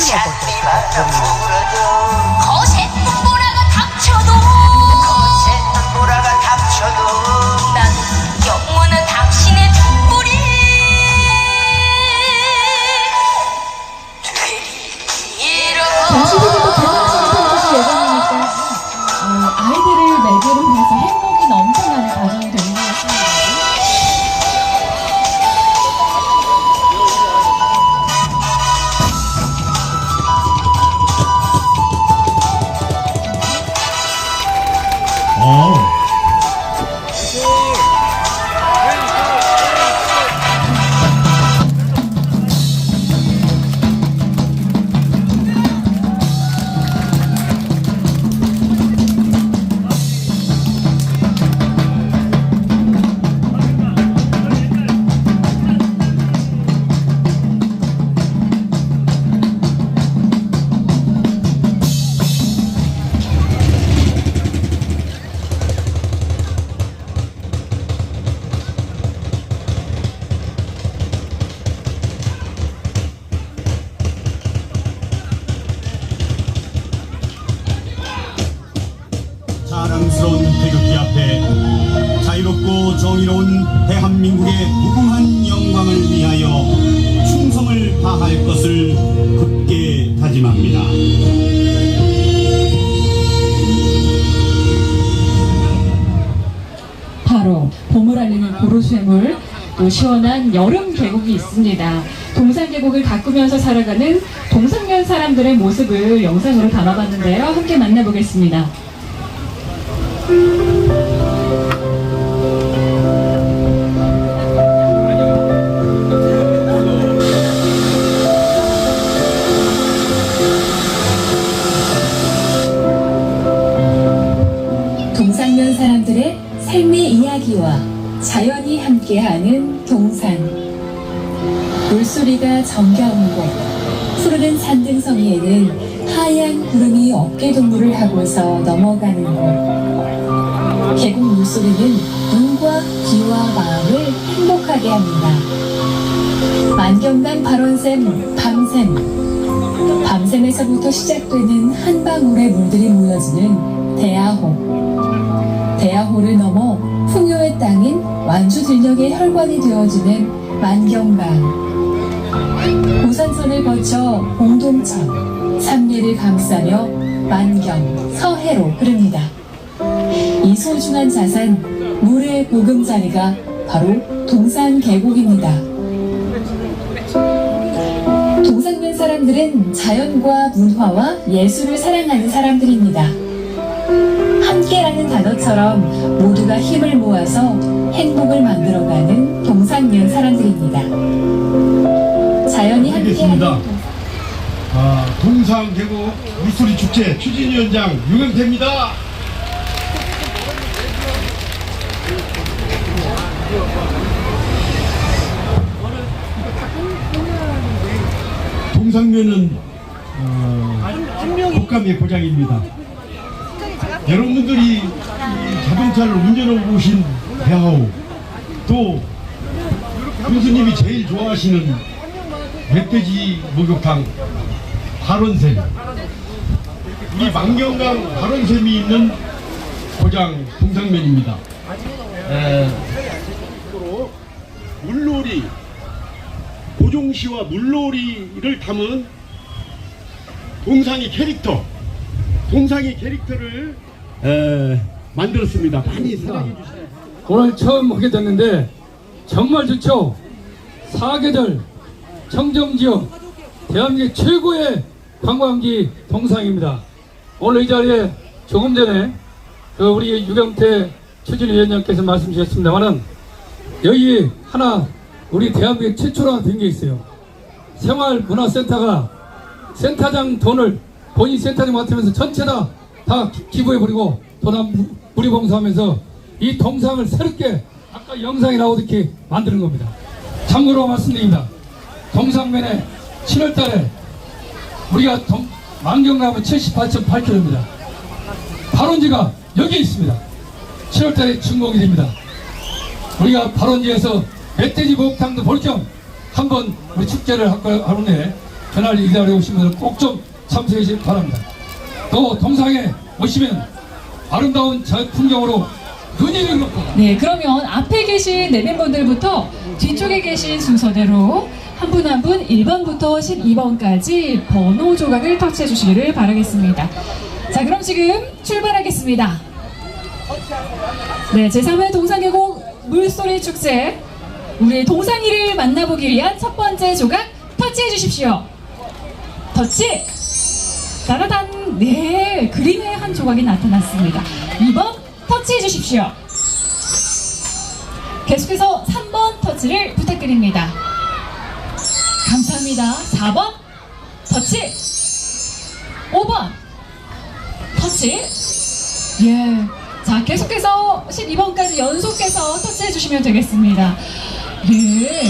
Chat Fever, le monde de... 태극기 앞에 자유롭고 정의로운 대한민국의 무궁한 영광을 위하여 충성을 다할 것을 굳게 다짐합니다. 바로 봄을 알리는 고로쇠물 또 시원한 여름 계곡이 있습니다. 동산 계곡을 가꾸면서 살아가는 동상면 사람들의 모습을 영상으로 담아봤는데요. 함께 만나보겠습니다. 동상면 사람들의 삶의 이야기와 자연이 함께하는 동산. 물소리가 정겨운 곳, 푸르른 산등성이에는 하얀 구름이 어깨 동무를 하고서 넘어가는 곳. 계곡 물소리는 눈과 귀와 마음을 행복하게 합니다. 만경단 발원샘 밤샘. 밤샘에서부터 시작되는 한 방울의 물들이 모여지는 대야호. 대야호를 넘어 풍요의 땅인 완주 들녘의 혈관이 되어주는 만경강. 거쳐 공동천, 삼례를 감싸며 만경, 서해로 흐릅니다. 이 소중한 자산, 물의 보금자리가 바로 동산 계곡입니다. 동상면 사람들은 자연과 문화와 예술을 사랑하는 사람들입니다. 함께라는 단어처럼 모두가 힘을 모아서 행복을 만들어가는 동상면 사람들입니다. 자연이 함께하는 알겠습니다. 아, 동상 계곡 물소리 축제 추진위원장 유경태입니다. 동상면은 어, 국감의 고장입니다. 여러분들이 이 자동차를 운전하고 오신 대하오 또 교수님이 제일 좋아하시는 멧돼지 목욕탕 발원샘. 우리 만경강 발원샘이 있는 고장 동상면입니다. 에, 물놀이. 고종시와 물놀이를 담은 동상의 캐릭터. 동상의 캐릭터를 에, 만들었습니다. 많이 사랑해 주시면 오늘 처음 하게 됐는데 정말 좋죠. 사계절 청정지역 대한민국 최고의 관광지 동상입니다. 오늘 이 자리에 조금 전에 그 우리 유경태 추진위원장께서 말씀 주셨습니다만은 여기 하나 우리 대한민국 최초로 된 게 있어요. 생활문화센터가 센터장 돈을 본인 센터장 맡으면서 전체 다, 다 기부해버리고 돈 무리봉사하면서 이 동상을 새롭게 아까 영상이 나오듯이 만드는 겁니다. 참고로 말씀드립니다. 동상면에 7월 달에 우리가 동, 만경가면 78.8km입니다. 발원지가 여기 있습니다. 7월 달에 준공이 됩니다. 우리가 발원지에서 멧돼지 목탕도 볼 겸 한번 우리 축제를 하는데 전화를 기다려 오신 분들 꼭 좀 참석해 주시기 바랍니다. 또 동상에 오시면 아름다운 저 풍경으로 눈이 그렇고 네, 그러면 앞에 계신 네 멤버들부터 뒤쪽에 계신 순서대로 한 분 한 분 1번부터 12번까지 번호 조각을 터치해 주시기를 바라겠습니다. 자, 그럼 지금 출발하겠습니다. 네, 제3회 동상계곡 물소리 축제. 우리 동상이를 만나보기 위한 첫 번째 조각 터치해 주십시오. 터치! 따라단! 네, 그림의 한 조각이 나타났습니다. 2번 터치해 주십시오. 계속해서 3번 터치를 부탁드립니다. 감사합니다. 4번 터치. 5번 터치. 예. 자, 계속해서 12번까지 연속해서 터치해 주시면 되겠습니다. 예.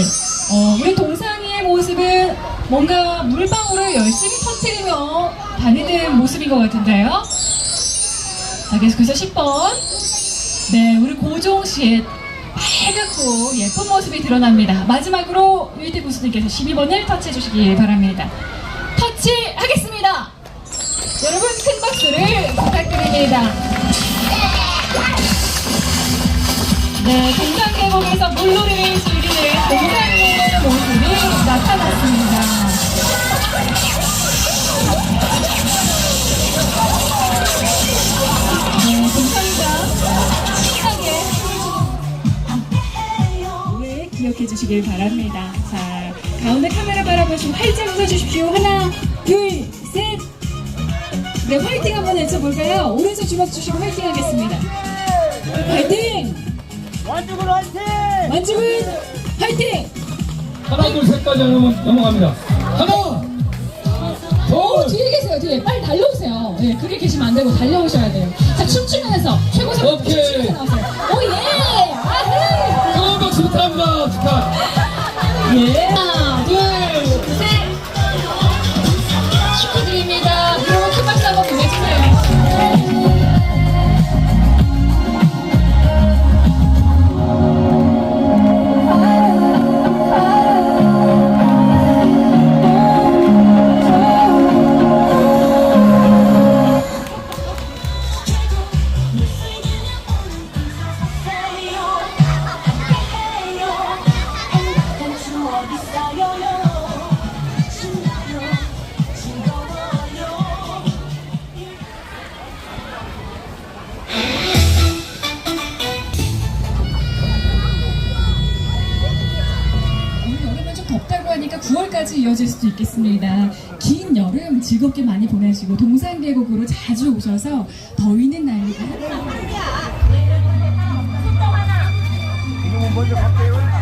어, 우리 동상이의 모습은 뭔가 물방울을 열심히 터트리며 다니는 모습인 것 같은데요. 자, 계속해서 10번. 네, 우리 고종 씨의 빨갛고 예쁜 모습이 드러납니다. 마지막으로 유이태 부수님께서 12번을 터치해 주시기 바랍니다. 터치하겠습니다. 여러분 큰 박수를 부탁드립니다. 네, 동상계곡에서 물놀이를 즐기는 동상의 모습이 나타났습니다. 주시길 바랍니다. 자, 가운데 카메라 바라보시고 활짝 웃어주십시오. 하나, 둘, 셋. 네, 화이팅 한번 외쳐볼까요? 오른손 주먹 주시고 화이팅 하겠습니다. 화이팅! 완주군 화이팅! 완주군 화이팅! 하나 둘 셋까지 하면 넘어갑니다. 하나 오, 둘 뒤에 계세요, 뒤에. 빨리 달려오세요. 네, 그게 계시면 안 되고 달려오셔야 돼요. 자, 춤추면서 최고선 오케이. 춤추면서 나오세요. 오, 예! 아헤! 뜨거운 박수 부탁합니다. 축하. 예. 그러니까 하니까 9월까지 이어질 수도 있겠습니다. 긴 여름 즐겁게 많이 보내시고 동산 계곡으로 자주 오셔서 더위는 날리고. 이거 먼저 갈게요.